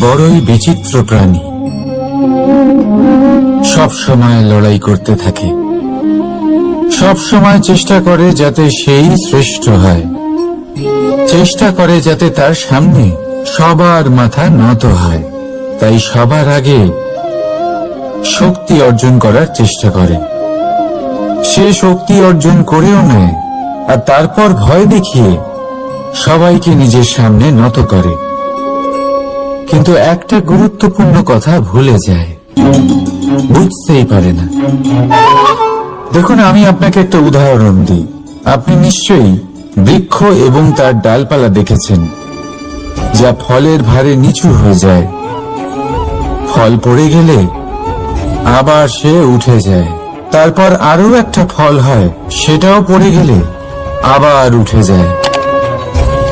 বড়ই বিচিত্র প্রাণী। সব সময় লড়াই করতে থাকে। সব সময় চেষ্টা করে যাতে সেই শ্রেষ্ঠ হয়। চেষ্টা করে যাতে তার সামনে সবার মাথা নত হয়। তাই সবার আগে শক্তি অর্জন করার চেষ্টা করে। সে শক্তি অর্জন করেও নেয়, আর তারপর ভয় দেখিয়ে সবাইকে নিজের সামনে নত করে। কিন্তু একটা গুরুত্বপূর্ণ কথা ভুলে যায়। বুঝতেই পারে না। দেখুন, আমি আপনাকে একটা উদাহরণ দিই। আপনি নিশ্চয়ই বৃক্ষ এবং তার ডালপালা দেখেছেন, যা ফলের ভারে নিচু হয়ে যায়। ফল পড়ে গেলে আবার সে উঠে যায়। তারপর আরও একটা ফল হয়, সেটাও পড়ে গেলে আবার উঠে যায়।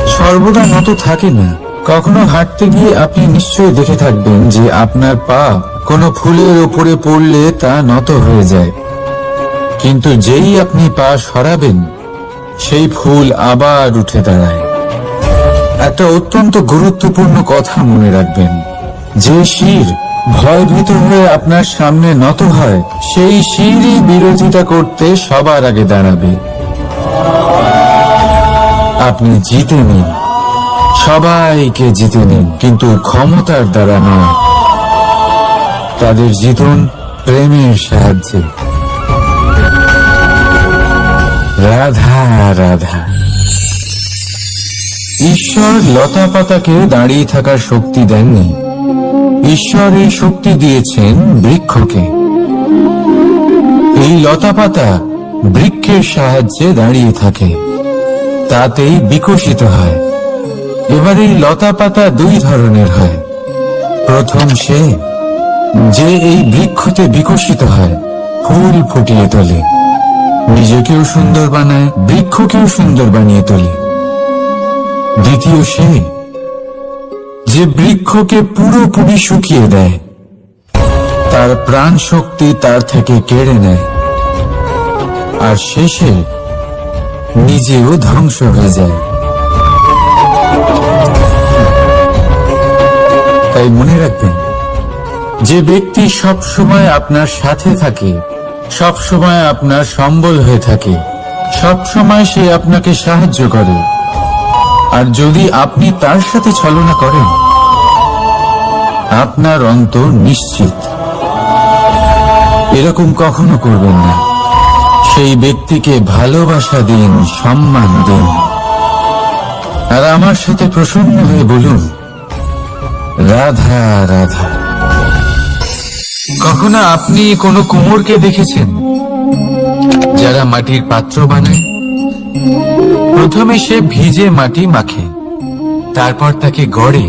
সর্বদা নত থাকে না। কখনো হাঁটতে গিয়ে আপনি নিশ্চয়ই দেখে থাকবেন যে আপনার পা কোনো ফুলের ওপরে পড়লে তা নত হয়ে যায়। কিন্তু যেই আপনি পা সরাবেন, সেই ফুল আবার উঠে দাঁড়ায়। একটা অত্যন্ত গুরুত্বপূর্ণ কথা মনে রাখবেন। যে শির ভয়ভীত হয়ে আপনার সামনে নত হয়, সেই শিরই বিরোধিতা করতে সবার আগে দাঁড়াবে। আপনি জিতে নিন। সবাইকে জিতে নিন। কিন্তু ক্ষমতার দ্বারা নয়। তাদের জিতুন প্রেমের সাহায্যে। রাধা রাধা। ঈশ্বর লতা পাতাকে দাঁড়িয়ে থাকার শক্তি দেননি। ঈশ্বর এই শক্তি দিয়েছেন বৃক্ষকে। এই লতা পাতা বৃক্ষের সাহায্যে দাঁড়িয়ে থাকে। তাতেই বিকশিত হয়। এবার এই লতা পাতা দুই ধরনের হয়। প্রথম সে, যে এই বৃক্ষতে বিকশিত হয়, ফুল ফুটিয়ে তোলে। নিজেকেও সুন্দর বানায়, বৃক্ষকেও সুন্দর বানিয়ে তোলে। দ্বিতীয় সে, যে বৃক্ষকে পুরোপুরি শুকিয়ে দেয়। তার প্রাণ শক্তি তার থেকে কেড়ে নেয়। আর শেষে নিজেও ধ্বংস হয়ে যায়। তাই মনে রাখবেন, যে ব্যক্তি সব সময় আপনার সাথে থাকে সব সময় আপনার সম্বল হয়ে থাকে সব সময় সে আপনাকে সাহায্য করে। আর যদি আপনি তার সাথে ছলনা করেন, আপনার অন্ত নিশ্চিত। এরকম কখনো করবেন না। সেই ব্যক্তিকে ভালোবাসা দিন, সম্মান দিন। আর আমার সাথে প্রসন্ন হয়ে বলুন রাধা রাধা। কখনো আপনি কোনো কুমোরকে দেখেছেন? যারা মাটির পাত্র বানায়? প্রথমে সে ভিজে মাটি মাখে, তারপর তাকে গড়ে,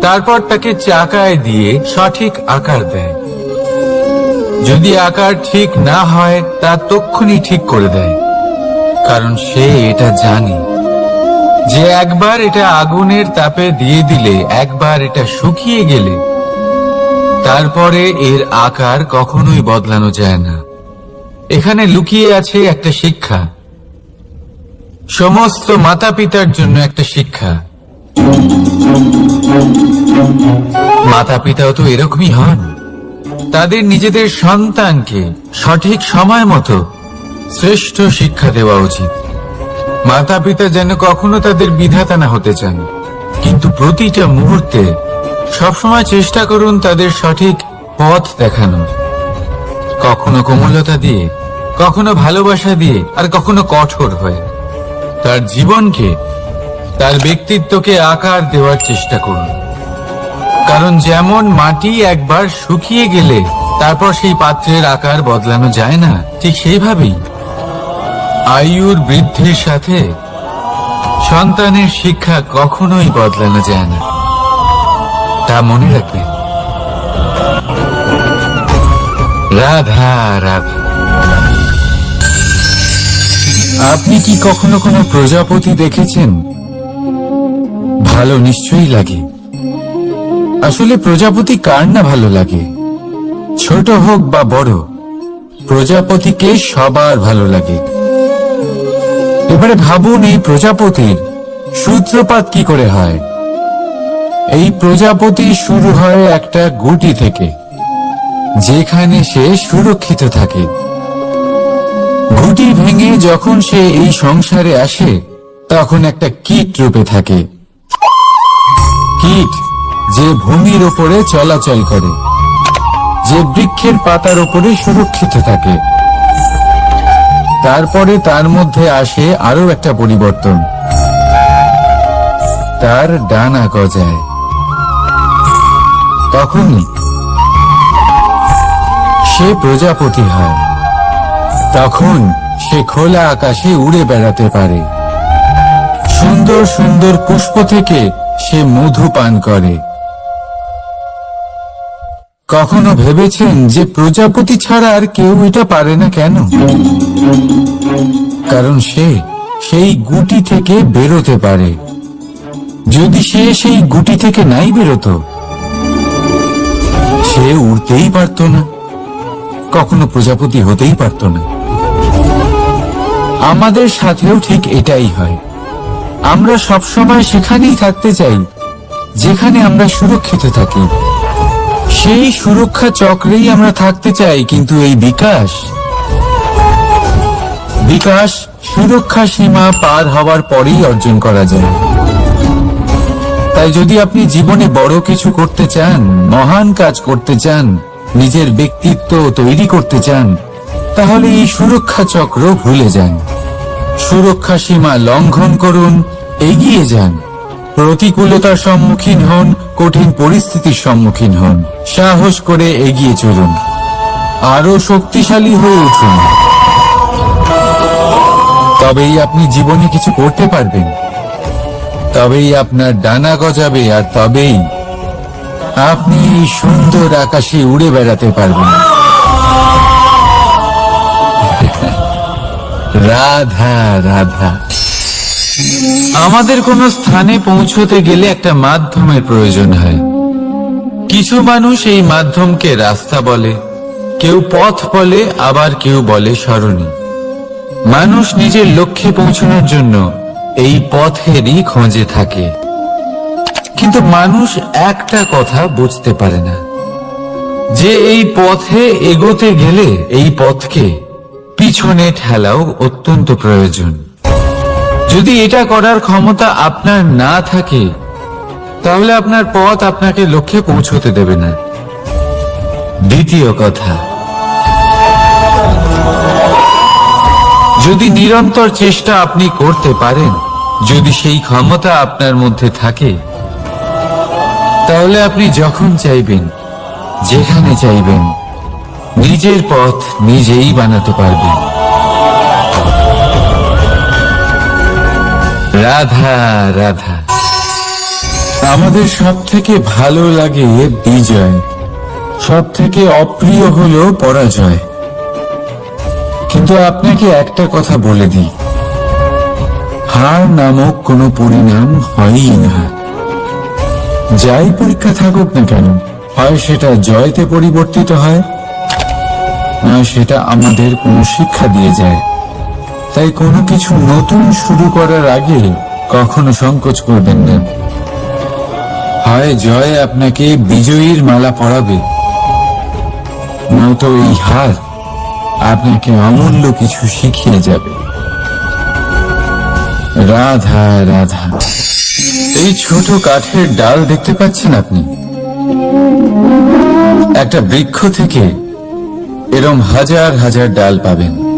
তারপর তাকে চাকায় দিয়ে সঠিক আকার দেয়। যদি আকার ঠিক না হয়, তা তক্ষুনি ঠিক করে দেয়, কারণ সে এটা জানে। যে একবার এটা আগুনের তাপে দিয়ে দিলে, একবার এটা শুকিয়ে গেলে, তারপরে এর আকার কখনোই বদলানো যায় না। এখানে লুকিয়ে আছে একটা শিক্ষা। সমস্ত মাতা পিতার জন্য একটা শিক্ষা। মাতা পিতাও তো এরকমই হন। তাদের নিজেদের সন্তানকে সঠিক সময় মতো শ্রেষ্ঠ শিক্ষা দেওয়া উচিত। মাতা পিতা যেন কখনো তাদের বিধাতা না হতে চান। কিন্তু প্রতিটা মুহূর্তে সবসময় চেষ্টা করুন তাদের সঠিক পথ দেখানোর কখনো কোমলতা দিয়ে, কখনো ভালোবাসা দিয়ে, আর কখনো কঠোর হয়ে। তার জীবনকে, তার ব্যক্তিত্বকে আকার দেওয়ার চেষ্টা করুন। কারণ যেমন মাটি একবার শুকিয়ে গেলে তারপর সেই পাত্রের আকার বদলানো যায় না, ঠিক সেইভাবেই আয়ুর বৃদ্ধির সাথে সন্তানের শিক্ষা কখনোই বদলানো যায় না। তা মনে রাখবেন। রাধা রাধা। আপনি কি কখনো কোনো প্রজাপতি দেখেছেন? ভালো নিশ্চয়ই লাগে। আসলে প্রজাপতি কার না ভালো লাগে? ছোট হোক বা বড়, প্রজাপতিকে সবার ভালো লাগে। এবারে ভাবুন এই প্রজাপতির সূত্রপাত কি করে হয়। এই প্রজাপতি শুরু হয় একটা গুটি থেকে, যেখানে সে সুরক্ষিত থাকে। গুটি ভেঙে যখন সে এই সংসারে আসে, তখন একটা কীট রূপে থাকে। কীট যে ভূমির ওপরে চলাচল করে, যে বৃক্ষের পাতার ওপরে সুরক্ষিত থাকে। তারপরে তার মধ্যে আসে আরও একটা পরিবর্তন। তার ডানা গজায়। তখনই সে প্রজাপতি হয়। তখন সে খোলা আকাশে উড়ে বেড়াতে পারে। সুন্দর সুন্দর পুষ্প থেকে সে মধু পান করে। কখনো ভেবেছেন যে প্রজাপতি ছাড়া আর কেউ এটা পারে না কেন? কারণ সে সেই গুটি থেকে বেরোতে পারে। যদি সে সেই গুটি থেকে নাই বেরোতো, সে উড়তেই পারত না। কখনো প্রজাপতি হতেই পারত না। আমাদের সাথেও ঠিক এটাই হয়। আমরা সবসময় সেখানেই থাকতে চাই, যেখানে আমরা সুরক্ষিত থাকি। সেই সুরক্ষা চক্রেই আমরা থাকতে চাই, কিন্তু এই বিকাশ? বিকাশ সুরক্ষা সীমা পার হওয়ার পরেই অর্জন করা যায়। তাই যদি আপনি জীবনে বড় কিছু করতে চান, মহান কাজ করতে চান, নিজের ব্যক্তিত্ব তৈরি করতে চান, তাহলে এই সুরক্ষা চক্র ভুলে যান। সুরক্ষা সীমা লঙ্ঘন করুন, এগিয়ে যান। প্রতিকূলতার সম্মুখীন হন, কঠিন পরিস্থিতির সম্মুখীন হন। সাহস করে এগিয়ে চলুন। আরও শক্তিশালী হয়ে উঠুন। তবেই আপনি জীবনে কিছু করতে পারবেন। তবেই আপনার ডানা গজাবে আর তবেই আপনি এই সুন্দর আকাশে উড়ে বেড়াতে পারবেন। রাধা রাধা। আমাদের কোনো স্থানে পৌঁছতে গেলে একটা মাধ্যমের প্রয়োজন হয়। কিছু মানুষ এই মাধ্যমকে রাস্তা বলে, কেউ পথ বলে, আবার কেউ বলে সরণী। মানুষ নিজের লক্ষ্যে পৌঁছানোর জন্য এই পথেরই খোঁজে থাকে। কিন্তু মানুষ একটা কথা বুঝতে পারে না। যে এই পথে এগোতে গেলে এই পথকে পিছনে ঠেলাও অত্যন্ত প্রয়োজন। যদি এটা করার ক্ষমতা আপনার না থাকে, তাহলে আপনার পথ আপনাকে লক্ষ্যে পৌঁছতে দেবে না। দ্বিতীয় কথা, যদি নিরন্তর চেষ্টা আপনি করতে পারেন, যদি সেই ক্ষমতা আপনার মধ্যে থাকে, তাহলে আপনি যখন চাইবেন, যেখানে চাইবেন, নিজের পথ নিজেই বানাতে পারবেন। রাধা রাধা। আমাদের সব থেকে ভালো লাগে বিজয়। সব থেকে অপ্রিয় হলো পরাজয়। কিন্তু আপনাকে একটা কথা বলে দিই। হার নামক কোনো পরিণাম হয়ই না। যাই পরীক্ষা থাকুক না কেন, হয় সেটা জয়তে পরিবর্তিত হয়, না সেটা আমাদের কোনো শিক্ষা দিয়ে যায়। তাই কোনো কিছু নতুন শুরু করার আগে কখনো সংকোচ করবেন না। হয় জয় আপনাকে বিজয়ীর মালা পরাবে। নয়তো এই হার আপনাকে অমূল্য কিছু শিখিয়ে যাবে। রাধা রাধা। এই ছোট কাঠের ডাল দেখতে পাচ্ছেন আপনি? একটা বৃক্ষ থেকে এরম হাজার হাজার ডাল পাবেন।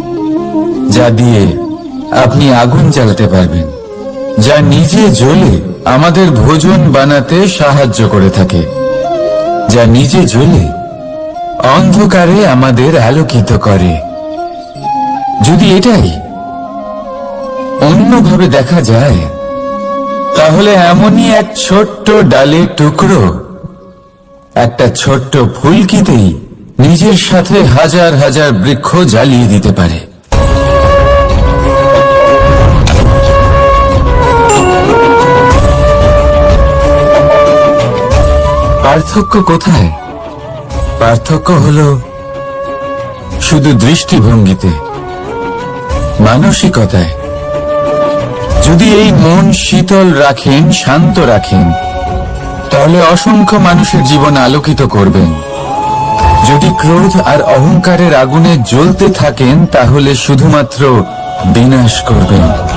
যা দিয়ে আপনি আগুন জ্বালাতে পারবেন, যা নিজে জ্বলে আমাদের ভোজন বানাতে সাহায্য করে থাকে, যা নিজে জ্বলে অন্ধকারে আমাদের আলোকিত করে। যদি এটাই অন্যভাবে দেখা যায়, তাহলে এমনই এক ছোট্ট ডালের টুকরো, একটা ছোট্ট ফুলকিতেই নিজের সাথে হাজার হাজার বৃক্ষ জ্বালিয়ে দিতে পারে। পার্থক্য কোথায়? পার্থক্য হলো শুধু দৃষ্টিভঙ্গিতে, মানসিকতায়। যদি এই মন শীতল রাখেন, শান্ত রাখেন, তাহলে অসংখ্য মানুষের জীবন আলোকিত করবেন। যদি ক্রোধ আর অহংকারের আগুনে জ্বলতে থাকেন, তাহলে শুধুমাত্র বিনাশ করবেন।